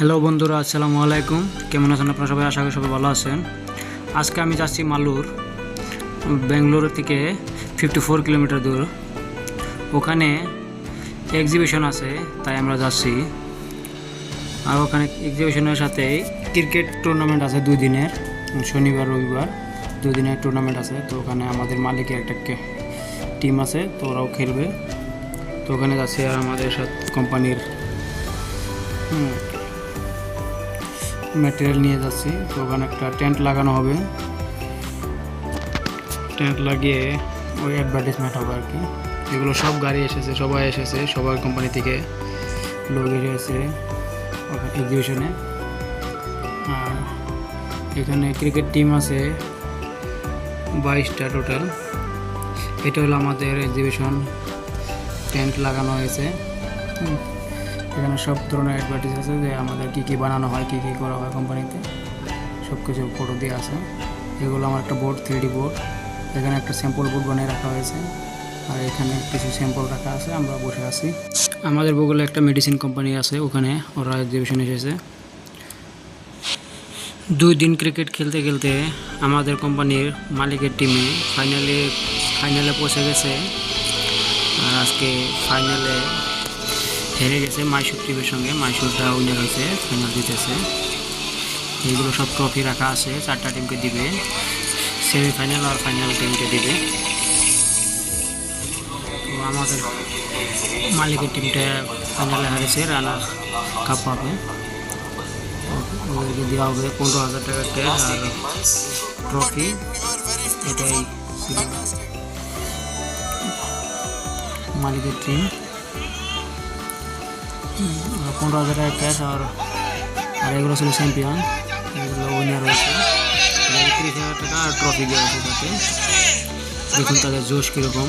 Hello বন্ধুরা, আসসালামু আলাইকুম। কেমন আছেন আপনারা সবাই? আশা করি সবাই ভালো আছেন। আজকে আমি যাচ্ছি মালুর, বেঙ্গালুরু থেকে ফিফটি ফোর কিলোমিটার দূর। ওখানে এক্সিবিশন আছে, তাই আমরা যাচ্ছি। আর ওখানে এক্সিবিশনের সাথে ক্রিকেট টুর্নামেন্ট আছে দুই দিনের, শনিবার, রবিবার, দুই দিনের টুর্নামেন্ট আছে। তো ওখানে আমাদের মালিকের একটা টিম আছে, তো ওরাও খেলবে। তো ওখানে যাচ্ছি আর আমাদের সাথে কোম্পানির ম্যাটেরিয়াল নিয়ে যাচ্ছি। তো ওখানে একটা টেন্ট লাগানো হবে। টেন্ট লাগিয়ে ওই অ্যাডভার্টাইজমেন্ট হবে আর কি। এগুলো সব গাড়ি এসেছে, সবাই এসেছে সবার কোম্পানি থেকে লোক এসেছে এক্সিবিশনে আর এখানে ক্রিকেট টিম আছে বাইশটা টোটাল এটা হলো আমাদের এক্সিবিশন টেন্ট লাগানো হয়েছে। এখানে সব ধরনের অ্যাডভার্টাইজ আছে যে আমাদের কী কী বানানো হয়, কী কী করা হয় কোম্পানিতে সব কিছু ফটো দিয়ে আছে। এগুলো আমার একটা বোর্ড থ্রি বোর্ড এখানে একটা স্যাম্পল বোর্ড বানিয়ে রাখা হয়েছে। আর এখানে কিছু স্যাম্পল রাখা আছে, আমরা বসে আছি। আমাদের বগুলে একটা মেডিসিন কোম্পানি আছে, ওখানে ওরা এক্সিবিশন এসেছে। দুই দিন ক্রিকেট খেলতে খেলতে আমাদের কোম্পানির মালিকের টিমে ফাইনালে ফাইনালে পৌঁছে গেছে। আর আজকে ফাইনালে হেরে গেছে মাইসুর টিমের সঙ্গে। মাইসুরটা উইনার হয়েছে ফাইনাল জিতেছে। এইগুলো সব ট্রফি রাখা আছে, চারটা টিমকে দিবে। সেমিফাইনাল আর ফাইনাল টিমকে দিবে। আমাদের মালিকের টিমটা ফাইনালে হারেছে রানার কাপ পাবে। ওদেরকে দেওয়া হবে পনেরো হাজার টাকা ক্যাশ আর ট্রফি এটাই মালিকের টিম পনেরো হাজার টাকা ক্যাশ আর আর এগুলো ছিল চ্যাম্পিয়ন এগুলো উইনার হয়েছে। তিরিশ হাজার টাকা আর ট্রফি দেওয়া হয়েছে তাকে দেখুন তাদের জোশ কীরকম।